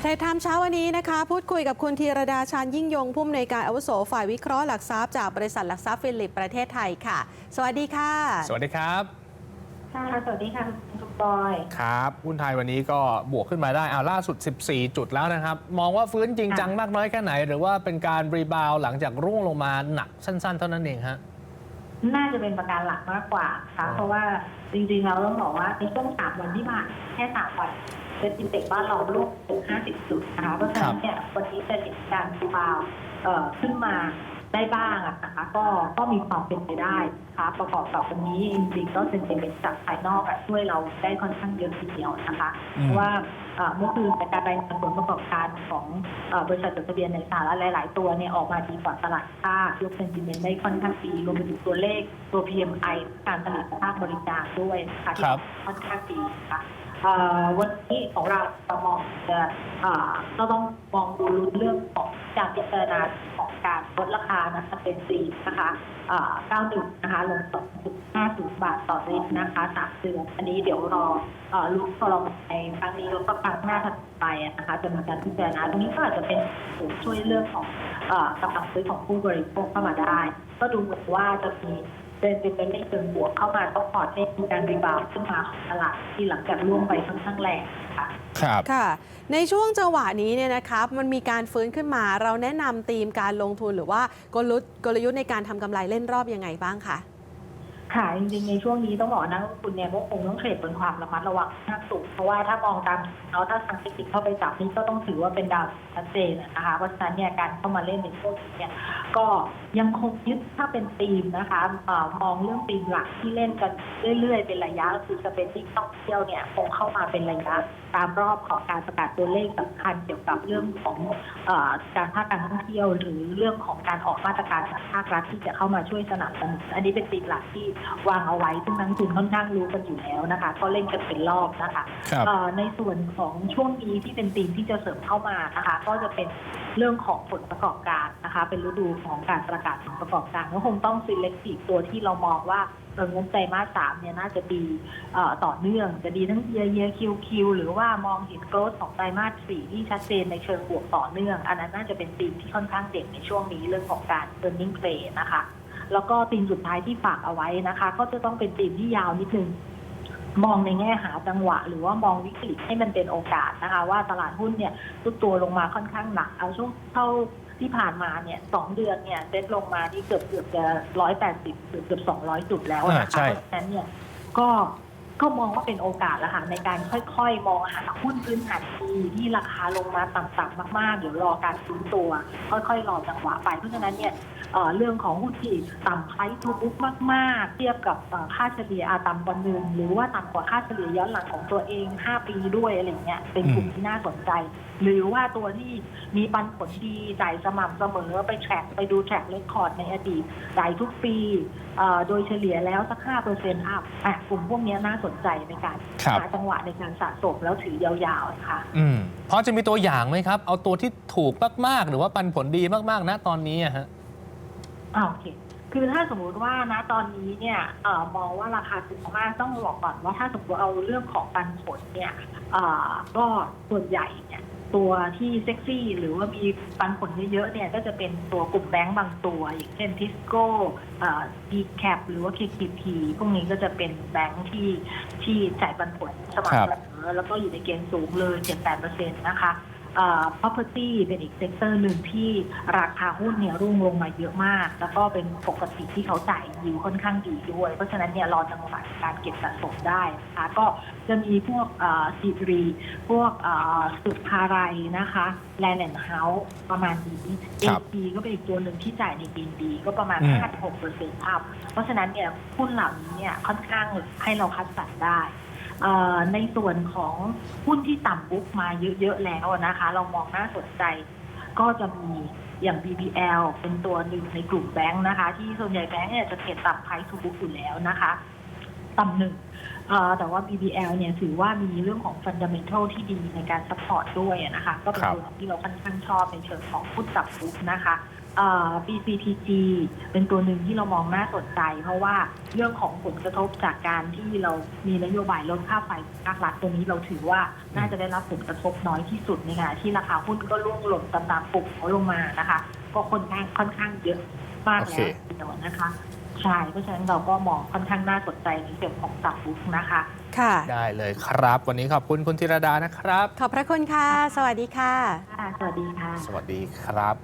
เทรดไทม์เช้าวันนี้นะคะ พูดคุยกับคุณธีรดาชานยิ่งยงผู้อำนวยการอาวุโสฝ่ายวิเคราะห์หลักทรัพย์จากบริษัทหลักทรัพย์ฟิลิปประเทศไทยค่ะ สวัสดีค่ะ สวัสดีครับค่ะสวัสดีค่ะคุณบอย ครับหุ้นไทยวันนี้ก็บวกขึ้นมาได้อ่าล่าสุด 14 จุดแล้วนะครับ มองว่าฟื้นจริงจังมากน้อยแค่ไหน หรือว่าเป็นการรีบาวด์หลังจากร่วงลงมาหนักสั้น ๆ เท่านั้นเองฮะน่าจะเป็นประการหลักมากกว่าค่ะอ๋อเพราะว่าจริงๆเราต้องบอกว่าในช่วงสามวันที่ผ่านแค่สามวัน เป็นอินเด็กซ์บ้านเราลูกถึงห้าสิบจุดนะคะ เพราะฉะนั้นเนี่ยวันนี้จะเห็นการรีบาวด์เอ่อขึ้นมาได้บ้างอะนะคะก็ก็มีความเป็นไปได้นะคะประกอบกับวันนี้จริงๆก็เซนติเมนต์จากภายนอกอะช่วยเราได้ค่อนข้างเยอะทีเดียวนะคะอืมเพราะว่าเอ่อเมื่อคืนจากการรายงานผลประกอบการของเอ่อบริษัทจดทะเบียนในสหรัฐหลาย ๆ ตัวเนี่ยออกมาดีกว่าตลาดคาดยกเซนติเมนต์ได้ค่อนข้างดีรวมไปถึงตัวเลขตัว PMI การผลิตภาคบริการด้วยนะคะที่ครับค่อนข้างดีนะคะเอ่อวันนี้ของเราเรามองจะอ่อก็ต้องมองดูเรื่องของการพิจารณาของการลดราคานะคะเป็นสีนะคะอ่อ91นะคะลง2.50บาทต่อลิตรนะคะสามเดือนอันนี้เดี๋ยวรอเอ่อลุกพอเราในครั้งนี้แล้วก็ครั้งหน้าถัดไปนะคะจะมีการพิจารณาตรงนี้ก็อาจจะเป็นส่วนช่วยเรื่องของเอ่อกำลังซื้อของผู้บริโภคเข้ามาได้ ก็ดูเหมือนว่าจะมี เป็นเป็นเป็นในเชิงบวกเข้ามาต้องพอร์ตให้มีการรีบาวด์ขึ้นมาของตลาดที่หลังจากร่วงไปค่อนข้างแรงนะคะครับค่ะ ในช่วงจังหวะนี้เนี่ยนะครับมันมีการฟื้นขึ้นมาเราแนะนำธีมการลงทุนหรือว่ากลยุทธ์กลยุทธ์ในการทำกำไรเล่นรอบยังไงบ้างคะ ค่ะจริงๆในช่วงนี้ต้องบอกว่านักลงทุนเนี่ยก็คงต้องเทรดบนความระมัดระวังมากสูงเพราะว่าถ้ามองตามเนาะถ้าทางเทคนิคเข้าไปจับนี่ก็ต้องถือว่าเป็นดาวชัดเจนนะคะเพราะฉะนั้นเนี่ยการเข้ามาเล่นในช่วงนี้เนี่ยก็ยังคงยึดถ้าเป็นธีมนะคะมองเรื่องธีมหลักที่เล่นกันเรื่อยๆ เป็นระยะคือจะเป็นที่ท่องเที่ยวเนี่ยคงเข้ามาเป็นระยะตามรอบของการประกาศตัวเลขสำคัญเกี่ยวกับเรื่องของอการภาคการท่องเที่ยว หรือเรื่องของการออกมาตรการจากภาครัฐที่จะเข้ามาช่วยสนับสนุนอันนี้เป็นธีมหลักที่วางเอาไว้ซึ่งนักลงทุนค่อนข้างรู้กันอยู่แล้วนะคะ ก็เล่นกันเป็นรอบนะคะครับเอ่อในส่วนของช่วงนี้ที่เป็นธีมที่จะเสริมเข้ามานะคะ ก็จะเป็นเรื่องของผลประกอบการนะคะ เป็นฤดูของการประกาศผลประกอบการก็คงต้อง selective ตัวที่เรามองว่าเออเงินใจมาสสามเนี่ยน่าจะดีเอ่อต่อเนื่อง จะดีทั้ง year year Q Q หรือว่ามองเห็นโกรธของไตรมาสสี่ที่ชัดเจนในเชิงบวกต่อเนื่อง อันนั้นน่าจะเป็นธีมที่ค่อนข้างเด่นในช่วงนี้เรื่องของการ earning play นะคะ แล้วก็ธีมสุดท้ายที่ฝากเอาไว้นะคะ ก็จะต้องเป็นธีมที่ยาวนิดนึง มองในแง่หาจังหวะ หรือว่ามองวิกฤตให้มันเป็นโอกาสนะคะ ว่าตลาดหุ้นเนี่ยทุกตัวลงมาค่อนข้างหนัก เอาช่วงเท่าที่ผ่านมาเนี่ยสองเดือนเนี่ยเซ็ตลงมาที่เกือบเกือบจะร้อยแปดสิบเกือบเกือบสองร้อยจุดแล้วนะอ่าคะใช่เพราะฉะนั้นเนี่ยก็ ก็มองว่าเป็นโอกาสแล้วค่ะในการค่อยๆ มองหาหุ้นพื้นฐานดีที่ราคาลงมาต่ำๆมากๆเดี๋ยวรอการฟื้นตัว ค่อยๆรอจังหวะไปเพราะฉะนั้นเนี่ยเรื่องของหุ้นที่ต่ำไพรทูบุ๊กมากๆ เทียบกับค่าเฉลี่ยอาต่ำกว่าหนึ่งหรือว่าต่ำกว่าค่าเฉลี่ยย้อนหลังของตัวเอง 5 ปีด้วยอะไรเงี้ยเป็นกลุ่มที่น่าสนใจ หรือว่าตัวที่มีปันผลดีจ่ายสม่ำเสมอไปแทร็กไปดูแทร็กเรคคอร์ดในอดีตจ่ายทุกปีโดยเฉลี่ยแล้วสัก5เปอร์เซ็นต์อัพอะกลุ่มพวกนี้น่าสนใจในการครับ หาจังหวะในการสะสมแล้วถือยาวๆนะคะ อืมพอจะมีตัวอย่างไหมครับ เอาตัวที่ถูกมากๆ หรือว่าปันผลดีมากๆนะตอนนี้อะฮะ อ่าโอเค คือถ้าสมมุติว่านะตอนนี้เนี่ยเอ่อมองว่าราคาถูกมากต้องบอกก่อนว่าถ้าสมมติเอาเรื่องของปันผลเนี่ยเอ่อก็ส่วนใหญ่เนี่ย ตัวที่เซ็กซี่ หรือว่ามีปันผลเยอะๆเนี่ยก็จะเป็นตัวกลุ่มแบงก์บางตัว อย่างเช่นทิสโก้ดีแคปหรือว่า KKP พวกนี้ก็จะเป็นแบงก์ที่ที่จ่ายปันผลสม่ำเสมอแล้วก็อยู่ในเกณฑ์สูงเลย 7-8%นะคะ เอ่อ property เป็นอีกเซกเตอร์หนึ่งที่ราคาหุ้นเนี่ยรุ่งลงมาเยอะมาก แล้วก็เป็นปกติที่เขาจ่ายยิวค่อนข้างดีด้วย เพราะฉะนั้นเนี่ยรอจังหวะการเก็บสะสมได้นะคะก็จะมีพวกซีรี พวกเอ่อสุดพาไรนะคะแลนด์เฮาส์ประมาณนี้ครับ AP ก็เป็นอีกตัวหนึ่งที่จ่ายในเกณฑ์ดีก็ประมาณ อืม 5-6เปอร์เซ็นต์อัพเพราะฉะนั้นเนี่ยหุ้นเหล่านี้เนี่ยค่อนข้างให้เราคัดสรรได้เอ่อ ในส่วนของหุ้นที่ต่ำบุ๊กมาเยอะๆแล้วนะคะ เรามองน่าสนใจ ก็จะมีอย่าง BBL เป็นตัวหนึ่งในกลุ่มแบงค์นะคะ ที่ส่วนใหญ่แบงค์เนี่ยจะเทรดต่ำไพรทูบุ๊กอยู่แล้วนะคะ ต่ำหนึ่งแต่ว่า BBL เนี่ยถือว่ามีเรื่องของฟันดัมเ n ทัลที่ดีในการซัพพอร์ตด้วยนะคะ ก็เป็นตัวที่เราค่อนข้างชอบในเชิงของพุทธจับบุ๊กนะคะเอ่อ BCPG เป็นตัวหนึ่งที่เรามองน่าสนใจ เพราะว่าเรื่องของผลกระทบจากการที่เรามีนโยบายลดค่าไฟภาครัฐตรงนี้เราถือว่าน่าจะได้รับผลกระทบน้อยที่สุดในขณะที่ราคาหุ้นก็ร่วงหล่นตามๆปุ่มเขาลงมานะคะ ก็ค่อนข้างค่อนข้างเยอะมากโอแล้เควทีเดียวนะคะใช่เพราะฉะนั้นเราก็มองค่อนข้างน่าสนใจในเรื่องของตับบุ๊กนะคะ ค่ะ ได้เลยครับ วันนี้ขอบคุณคุณธีรดานะครับ ขอบพระคุณค่ะ สวัสดีค่ะค่ะสวัสดีค่ะ สวัสดีครับ